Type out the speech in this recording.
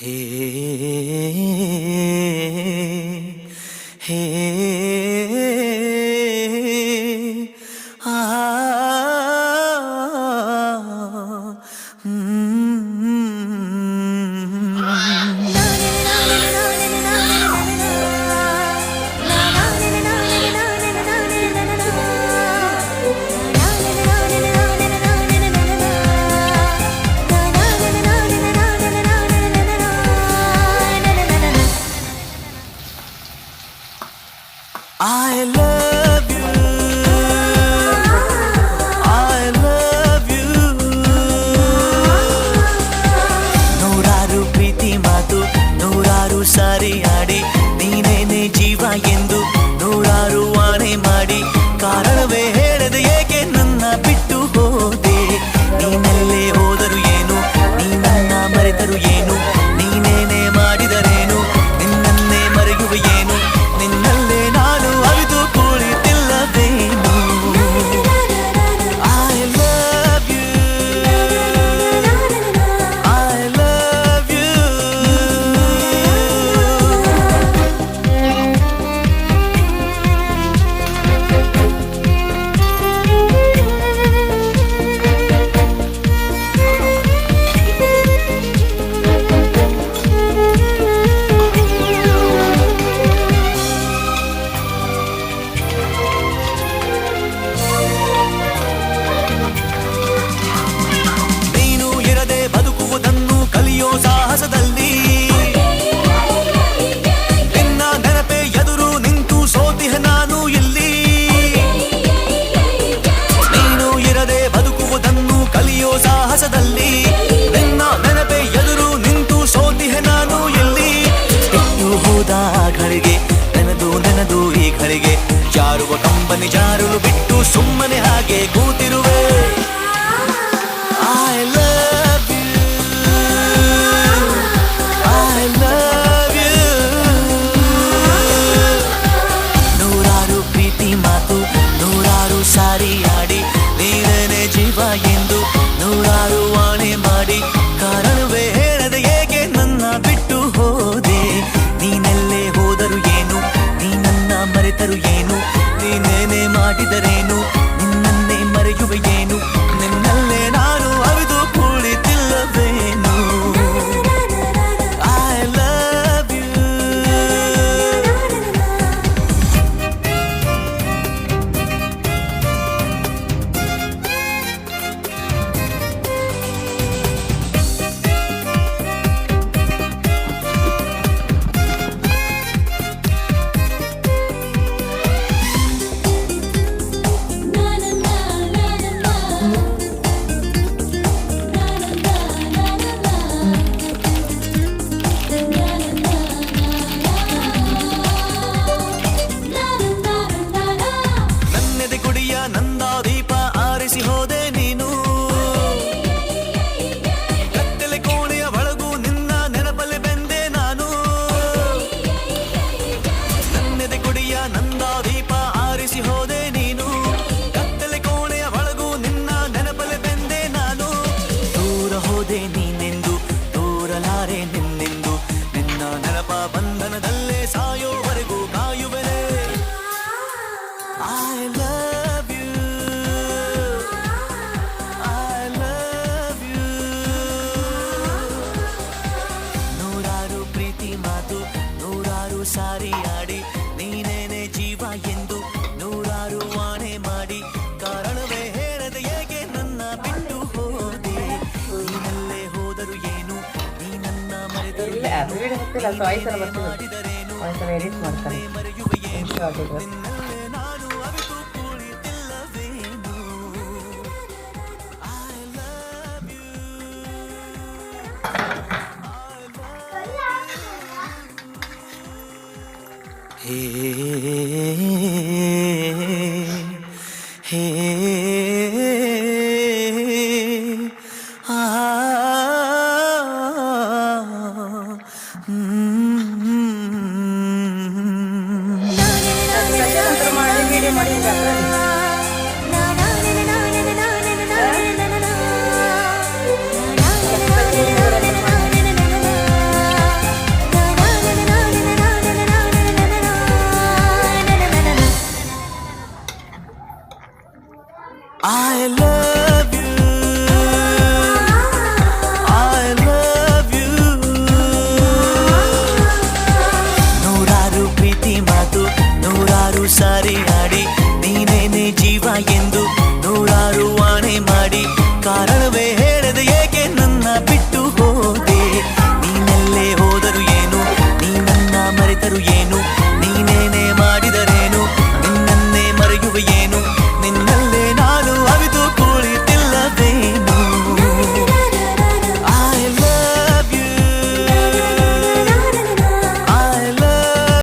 Hey hey I love ಕಂಬನಿ ಜಾರುಲು ಬಿಟ್ಟು ಸುಮ್ಮನೆ ಹಾಗೆ ಕೂತಿರುವ ದಾಟಿದರೇನು ಸಾರಿ ಆಡಿ ನೀನೇನೆ ಜೀವ ಎಂದು ನೂರಾರು ವಾಣೆ ಮಾಡಿ ಕಾರಣವೇ ಹೇಳದೆ ಹೇಗೆ ನನ್ನ ಬಿಟ್ಟು ಹೋದೆ? ನೀನಲ್ಲೇ ಹೋದರು ಏನು? ನೀ ನನ್ನ ಮರೆತರು ಮಾಡಿದರೇನು ಮರೆಯುವೆ ಏನು? হে হে